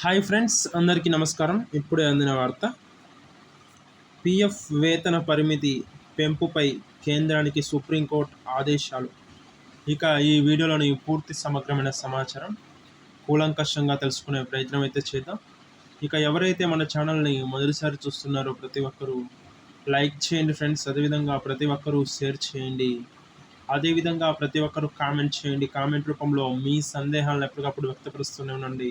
Hi friends అందరికీ నమస్కారం. ఇప్పుడే అందిన వార్త. పిఎఫ్ వేతన పరిమితి పెంపుపై కేంద్రానికి సుప్రీంకోర్టు ఆదేశాలు. ఇక ఈ వీడియోలోని పూర్తి సమగ్రమైన సమాచారం కూలంకషంగా తెలుసుకునే ప్రయత్నం అయితే చేద్దాం. ఇక ఎవరైతే మన ఛానల్ని మొదటిసారి చూస్తున్నారో ప్రతి ఒక్కరూ లైక్ చేయండి ఫ్రెండ్స్. అదేవిధంగా ప్రతి ఒక్కరూ షేర్ చేయండి. అదేవిధంగా ప్రతి ఒక్కరూ కామెంట్ చేయండి. కామెంట్ రూపంలో మీ సందేహాలను ఎప్పటికప్పుడు వ్యక్తపరుస్తూనే ఉండండి.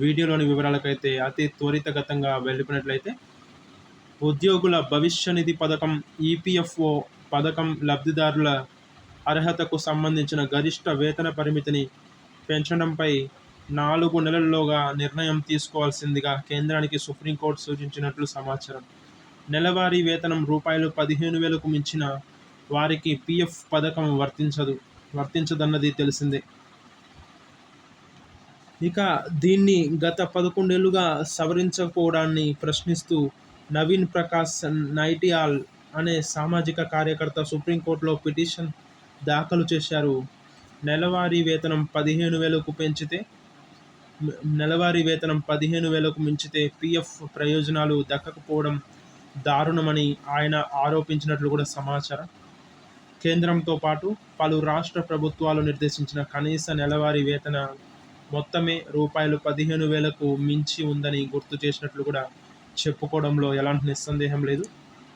వీడియోలోని వివరాలకైతే అతి త్వరితగతంగా వెళ్ళిపోయినట్లయితే ఉద్యోగుల భవిష్య నిధి పథకం ఈపీఎఫ్ఓ పథకం లబ్ధిదారుల అర్హతకు సంబంధించిన గరిష్ట వేతన పరిమితిని పెంచడంపై నాలుగు నెలల్లోగా నిర్ణయం తీసుకోవాల్సిందిగా కేంద్రానికి సుప్రీంకోర్టు సూచించినట్లు సమాచారం. నెలవారీ వేతనం రూపాయలు పదిహేను వేలకు మించిన వారికి పిఎఫ్ పథకం వర్తించదు వర్తించదన్నది తెలిసిందే. ఇక దీన్ని గత పదకొండేళ్ళుగా సవరించకపోవడాన్ని ప్రశ్నిస్తూ నవీన్ ప్రకాశ్ నైటియాల్ అనే సామాజిక కార్యకర్త సుప్రీంకోర్టులో పిటిషన్ దాఖలు చేశారు. నెలవారీ వేతనం పదిహేను వేలకు పెంచితే నెలవారీ వేతనం పదిహేను వేలకు మించితే పిఎఫ్ ప్రయోజనాలు దక్కకపోవడం దారుణమని ఆయన ఆరోపించినట్లు కూడా సమాచారం. కేంద్రంతో పాటు పలు రాష్ట్ర ప్రభుత్వాలు నిర్దేశించిన కనీస నెలవారీ వేతన మొత్తమే రూపాయలు పదిహేను వేలకు మించి ఉందని గుర్తు చేసినట్లు కూడా చెప్పుకోవడంలో ఎలాంటి నిస్సందేహం లేదు.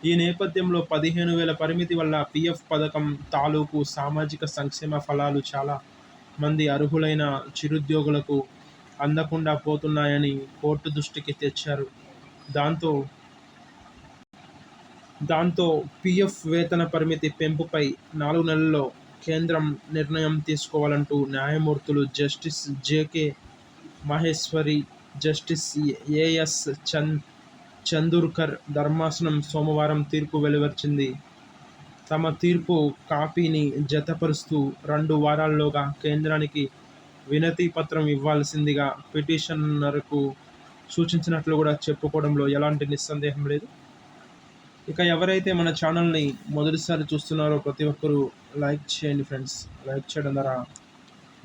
ఈ నేపథ్యంలో పదిహేను వేల పరిమితి వల్ల పిఎఫ్ పథకం తాలూకు సామాజిక సంక్షేమ ఫలాలు చాలా మంది అర్హులైన చిరుద్యోగులకు అందకుండా పోతున్నాయని కోర్టు దృష్టికి తెచ్చారు. దాంతో దాంతో పిఎఫ్ వేతన పరిమితి పెంపుపై నాలుగు నెలల్లో కేంద్రం నిర్ణయం తీసుకోవాలంటూ న్యాయమూర్తులు justice JK Maheshwari justice AS Chand Chandurkar ధర్మాసనం సోమవారం తీర్పు వెలువర్చింది. తమ తీర్పు కాపీని జతపరుస్తూ రెండు వారాల్లోగా కేంద్రానికి వినతి పత్రం ఇవ్వాల్సిందిగా పిటిషనర్కు సూచించినట్లు కూడా చెప్పుకోవడంలో ఎలాంటి నిస్సందేహం లేదు. ఇక ఎవరైతే మన ఛానల్ని మొదటిసారి చూస్తున్నారో ప్రతి ఒక్కరూ లైక్ చేయండి ఫ్రెండ్స్. లైక్ చేయడం ద్వారా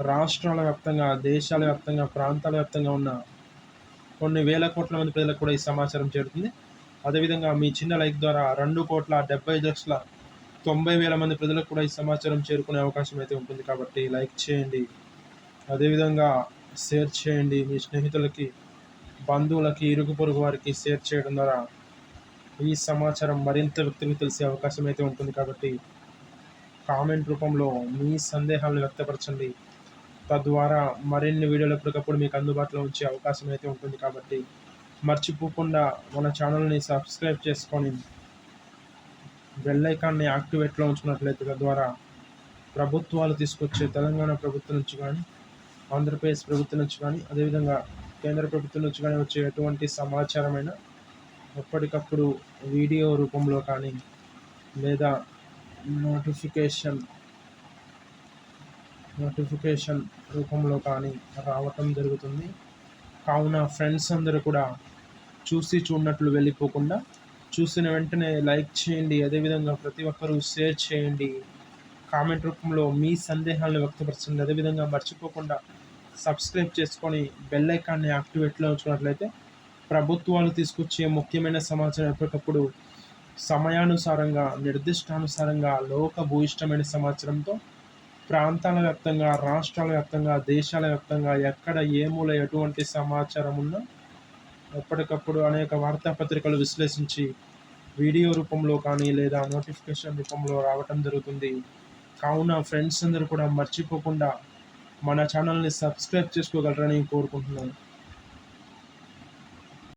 రాష్ట్రాల వ్యాప్తంగా దేశాల వ్యాప్తంగా ప్రాంతాల వ్యాప్తంగా ఉన్న కొన్ని వేల కోట్ల మంది ప్రజలకు కూడా ఈ సమాచారం చేరుతుంది. అదేవిధంగా మీ చిన్న లైక్ ద్వారా రెండు కోట్ల డెబ్బై లక్షల తొంభై వేల మంది ప్రజలకు కూడా ఈ సమాచారం చేరుకునే అవకాశం అయితే ఉంటుంది కాబట్టి లైక్ చేయండి. అదేవిధంగా షేర్ చేయండి మీ స్నేహితులకి బంధువులకి ఇరుగు పొరుగు వారికి షేర్ చేయడం ద్వారా ఈ సమాచారం మరింత వ్యక్తులకు తెలిసే అవకాశం అయితే ఉంటుంది కాబట్టి కామెంట్ రూపంలో మీ సందేహాలను వ్యక్తపరచండి. తద్వారా మరిన్ని వీడియోలు ఎప్పటికప్పుడు మీకు అందుబాటులో ఉంచే అవకాశం అయితే ఉంటుంది కాబట్టి మర్చిపోకుండా మన ఛానల్ని సబ్స్క్రైబ్ చేసుకొని బెల్ ఐకాన్ని యాక్టివేట్లో ఉంచినట్లయితే తద్వారా ప్రభుత్వాలు తీసుకొచ్చే తెలంగాణ ప్రభుత్వం నుంచి కానీ ఆంధ్రప్రదేశ్ ప్రభుత్వం నుంచి కానీ అదేవిధంగా కేంద్ర ప్రభుత్వం నుంచి కానీ వచ్చే ఎటువంటి సమాచారమైన ఎప్పటికప్పుడు వీడియో రూపంలో కానీ లేదా నోటిఫికేషన్ నోటిఫికేషన్ రూపంలో కానీ రావటం జరుగుతుంది. కావున ఫ్రెండ్స్ అందరూ కూడా చూసి చూడనట్లు వెళ్ళిపోకుండా చూసిన వెంటనే లైక్ చేయండి. అదేవిధంగా ప్రతి ఒక్కరూ షేర్ చేయండి. కామెంట్ రూపంలో మీ సందేహాలను వ్యక్తపరచండి. అదేవిధంగా మర్చిపోకుండా సబ్స్క్రైబ్ చేసుకొని బెల్ ఐకాన్ని యాక్టివేట్లో ఉంచుకున్నట్లయితే ప్రభుత్వాలు తీసుకొచ్చే ముఖ్యమైన సమాచారం ఎప్పటికప్పుడు సమయానుసారంగా నిర్దిష్టానుసారంగా లోక భూయిష్టమైన సమాచారంతో ప్రాంతాల వ్యాప్తంగా రాష్ట్రాల వ్యాప్తంగా దేశాల వ్యాప్తంగా ఎక్కడ ఏ మూల ఎటువంటి సమాచారం ఉన్నా ఎప్పటికప్పుడు అనేక వార్తాపత్రికలు విశ్లేషించి వీడియో రూపంలో కానీ లేదా నోటిఫికేషన్ రూపంలో రావటం జరుగుతుంది. కావున ఫ్రెండ్స్ అందరూ కూడా మర్చిపోకుండా మన ఛానల్ని సబ్స్క్రైబ్ చేసుకోగలరని కోరుకుంటున్నాను.